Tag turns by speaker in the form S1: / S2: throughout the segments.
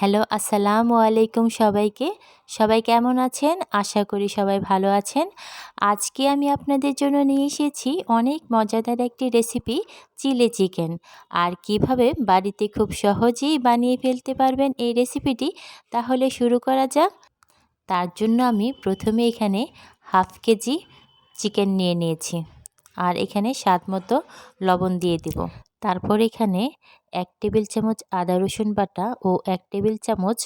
S1: Hello, আসসালামু আলাইকুম সবাইকে। সবাই কেমন আছেন? আশা করি সবাই ভালো আছেন। আজকে আমি আপনাদের জন্য নিয়ে এসেছি অনেক মজাদার একটি রেসিপি, চিলি চিকেন। আর কীভাবে বাড়িতে খুব সহজেই বানিয়ে ফেলতে পারবেন এই রেসিপিটি, তাহলে শুরু করা যাক। তার জন্য আমি প্রথমে এখানে হাফ কেজি চিকেন নিয়ে নিয়েছি। আর এখানে স্বাদ মতো লবণ দিয়ে দিব। তারপর এখানে এক টেবিল চামচ আদা, রসুন বাটা ও এক টেবিল চামচ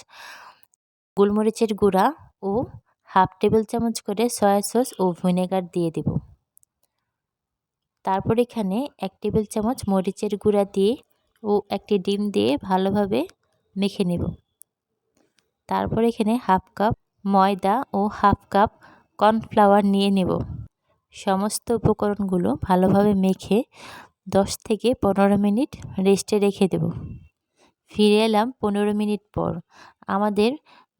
S1: গোলমরিচের গুঁড়া ও হাফ টেবিল চামচ করে সয়া সস ও ভিনেগার দিয়ে দেব। তারপর এখানে এক টেবিল চামচ মরিচের গুঁড়া দিয়ে ও একটি ডিম দিয়ে ভালোভাবে মেখে নেব। তারপর এখানে হাফ কাপ ময়দা ও হাফ কাপ কর্নফ্লাওয়ার নিয়ে নেব। সমস্ত উপকরণগুলো ভালোভাবে মেখে দশ থেকে পনেরো মিনিট রেস্টে রেখে দেব। ফিরে এলাম পনেরো মিনিট পর। আমাদের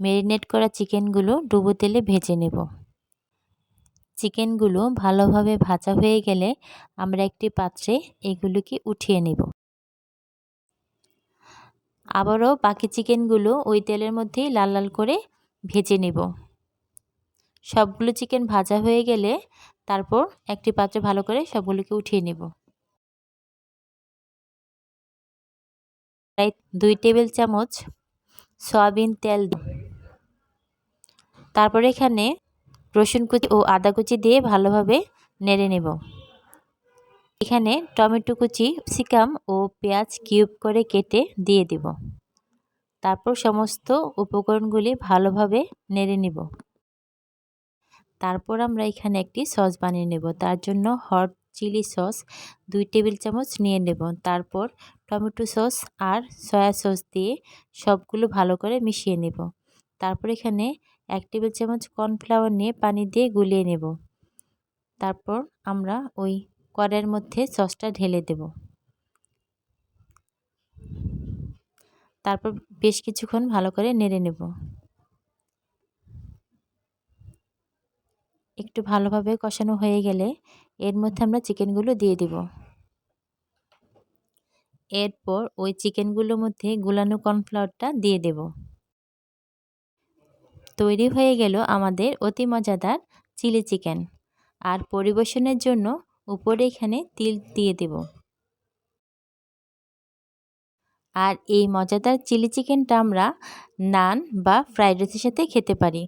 S1: ম্যারিনেট করা চিকেনগুলো ডুবো তেলে ভেজে নেব। চিকেনগুলো ভালোভাবে ভাজা হয়ে গেলে আমরা একটি পাত্রে এগুলোকে উঠিয়ে নেব। আবারও বাকি চিকেনগুলো ওই তেলের মধ্যেই লাল লাল করে ভেজে নেব। সবগুলো চিকেন ভাজা হয়ে গেলে তারপর একটি পাত্রে ভালো করে সবগুলোকে উঠিয়ে নেব। দুই টেবিল চামচ সয়াবিন তেল তারপরে এখানে রসুন কুচি ও আদা কুচি দিয়ে ভালোভাবে নেড়ে নেব। এখানে টমেটো কুচি সিকাম ও পেঁয়াজ কিউব করে কেটে দিয়ে দিব। তারপর সমস্ত উপকরণগুলি ভালোভাবে নেড়ে নেব। তারপর আমরা এখানে একটি সস বানিয়ে নেব। তার জন্য হট চিলি সস, দুই টেবিল চামচ নিয়ে নেব। তারপর টমেটো সস আর সয়া সস দিয়ে সবগুলো ভালো করে মিশিয়ে নেব। তারপর এখানে এক টেবিল চামচ কর্নফ্লাওয়ার নিয়ে পানি দিয়ে গুলিয়ে নেব। তারপর আমরা ওই কড়াইয়ের মধ্যে সসটা ঢেলে দেব। তারপর বেশ কিছুক্ষণ ভালো করে নেড়ে নেব। একটু ভালোভাবে কষানো হয়ে গেলে এর মধ্যে আমরা চিকেনগুলো দিয়ে দিব। এরপর ওই চিকেনগুলোর মধ্যে গুলানো কর্নফ্লাওয়ারটা দিয়ে দেব। তৈরি হয়ে গেল আমাদের অতি মজাদার চিলি চিকেন। আর পরিবেশনের জন্য উপরে এখানে তিল দিয়ে দেব। আর এই মজাদার চিলি চিকেনটা আমরা নান বা ফ্রাইড রাইসের সাথে খেতে পারি।